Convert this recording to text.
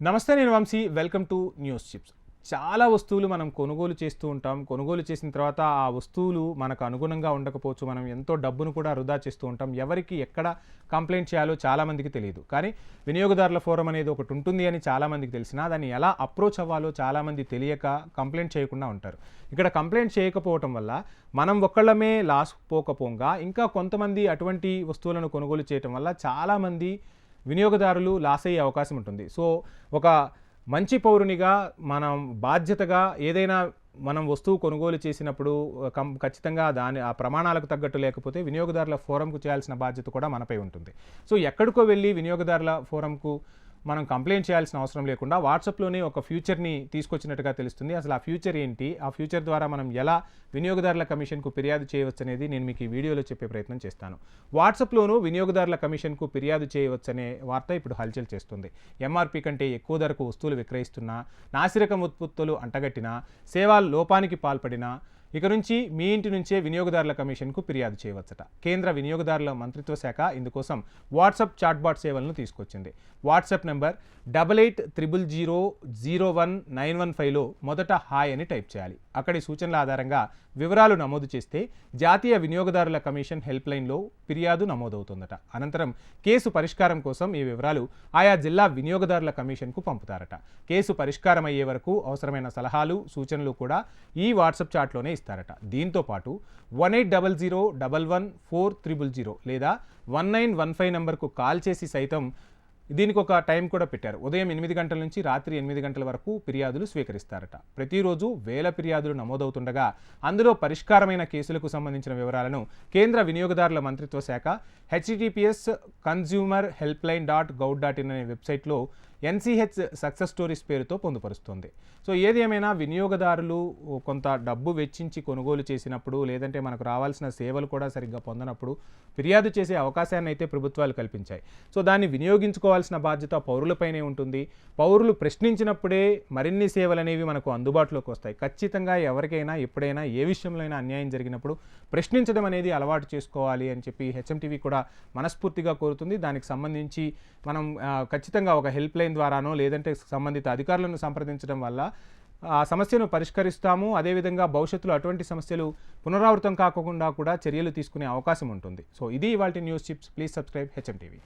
నమస్తే నేను Vamshi welcome to News Chips చాలా వస్తువులు మనం కొనుగోలు చేస్తూ ఉంటాం. కొనుగోలు చేసిన తర్వాత ఆ వస్తువులు మనకు అనుగుణంగా ఉండకపోవచ్చు. మనం ఎంతో డబ్బును కూడా వృధా చేస్తూ ఉంటాం. ఎవరికి ఎక్కడ కంప్లైంట్ చేయాలో చాలామందికి తెలియదు. కానీ వినియోగదారుల ఫోరం అనేది ఒకటి ఉంటుంది అని చాలామందికి తెలిసినా దాన్ని ఎలా అప్రోచ్ అవ్వాలో చాలామంది తెలియక కంప్లైంట్ చేయకుండా ఉంటారు. ఇక్కడ కంప్లైంట్ చేయకపోవటం వల్ల మనం ఒక్కళ్ళమే లాస్ పోకపోగా ఇంకా కొంతమంది అటువంటి వస్తువులను కొనుగోలు చేయటం వల్ల చాలామంది వినియోగదారులు లాస్ అయ్యే అవకాశం ఉంటుంది. సో ఒక మంచి పౌరునిగా మనం బాధ్యతగా ఏదైనా మనం వస్తువు కొనుగోలు చేసినప్పుడు కం ఖచ్చితంగా దాని ఆ ప్రమాణాలకు తగ్గట్టు లేకపోతే వినియోగదారుల ఫోరంకు చేయాల్సిన బాధ్యత కూడా మనపై ఉంటుంది. సో ఎక్కడికో వెళ్ళి వినియోగదారుల ఫోరంకు మనం కంప్లైంట్ చేయాల్సిన అవసరం లేకుండా వాట్సాప్లోనే ఒక ఫ్యూచర్ని తీసుకొచ్చినట్టుగా తెలుస్తుంది. అసలు ఆ ఫ్యూచర్ ఏంటి? ఆ ఫ్యూచర్ ద్వారా మనం ఎలా వినియోగదారుల కమిషన్కు ఫిర్యాదు చేయవచ్చు అనేది నేను మీకు ఈ వీడియోలో చెప్పే ప్రయత్నం చేస్తాను. వాట్సాప్లోనూ వినియోగదారుల కమిషన్కు ఫిర్యాదు చేయవచ్చనే వార్త ఇప్పుడు హల్చల్ చేస్తుంది. ఎంఆర్పి కంటే ఎక్కువ ధరకు వస్తువులు విక్రయిస్తున్నా నాసిరకం ఉత్పత్తులు అంటగట్టినా సేవా లోపానికి పాల్పడినా ఇక నుంచి మీ ఇంటి నుంచే వినియోగదారుల కమిషన్కు ఫిర్యాదు చేయవచ్చట. కేంద్ర వినియోగదారుల మంత్రిత్వ శాఖ ఇందుకోసం వాట్సాప్ చాట్బాట్ సేవలను తీసుకొచ్చింది. WhatsApp number double eight triple zero zero one nine one ఫైవ్లో మొదట హాయ్ అని టైప్ చేయాలి. అక్కడి సూచనల ఆధారంగా వివరాలు నమోదు చేస్తే జాతీయ వినియోగదారుల కమిషన్ హెల్ప్ లైన్లో ఫిర్యాదు నమోదవుతుందట. అనంతరం కేసు పరిష్కారం కోసం ఈ వివరాలు ఆయా జిల్లా వినియోగదారుల కమిషన్కు పంపుతారట. కేసు పరిష్కారం అయ్యే వరకు అవసరమైన సలహాలు సూచనలు కూడా ఈ వాట్సాప్ చాట్లోనే ఇస్తారట. దీంతో పాటు one eight double zero double one four triple zero లేదా వన్ నైన్ వన్ ఫైవ్ నెంబర్కు కాల్ చేసి సైతం దీనికి ఒక టైం కూడా పెట్టారు. ఉదయం ఎనిమిది గంటల నుంచి రాత్రి ఎనిమిది గంటల వరకు ఫిర్యాదులు స్వీకరిస్తారట. ప్రతిరోజు వేల ఫిర్యాదులు నమోదవుతుండగా అందులో పరిష్కారమైన కేసులకు సంబంధించిన వివరాలను కేంద్ర వినియోగదారుల మంత్రిత్వ శాఖ HTTPS consumer helpline dot gov dot in అనే వెబ్సైట్లో ఎన్సిహెచ్ సక్సెస్ స్టోరీస్ పేరుతో పొందుపరుస్తుంది. సో ఏది ఏమైనా వినియోగదారులు కొంత డబ్బు వెచ్చించి కొనుగోలు చేసినప్పుడు లేదంటే మనకు రావాల్సిన సేవలు కూడా సరిగ్గా పొందనప్పుడు ఫిర్యాదు చేసే అవకాశాన్ని అయితే ప్రభుత్వాలు కల్పించాయి. సో దాన్ని వినియోగించుకోవాల్సిన బాధ్యత పౌరులపైనే ఉంటుంది. పౌరులు ప్రశ్నించినప్పుడే మరిన్ని సేవలు అనేవి మనకు అందుబాటులోకి వస్తాయి. ఖచ్చితంగా ఎవరికైనా ఎప్పుడైనా ఏ విషయంలో అయినా అన్యాయం జరిగినప్పుడు ప్రశ్నించడం అనేది అలవాటు చేసుకోవాలి అని చెప్పి హెచ్ఎంటీవీ కూడా మనస్ఫూర్తిగా కోరుతుంది. దానికి సంబంధించి మనం ఖచ్చితంగా ఒక హెల్ప్ లైన్ ద్వారానో లేదంటే సంబంధిత అధికారులను సంప్రదించడం వల్ల ఆ సమస్యను పరిష్కరిస్తాము. అదేవిధంగా భవిష్యత్తులో అటువంటి సమస్యలు పునరావృతం కాకుండా కూడా చర్యలు తీసుకునే అవకాశం ఉంటుంది. సో ఇది ఇవాళ news chips. Please subscribe HM TV.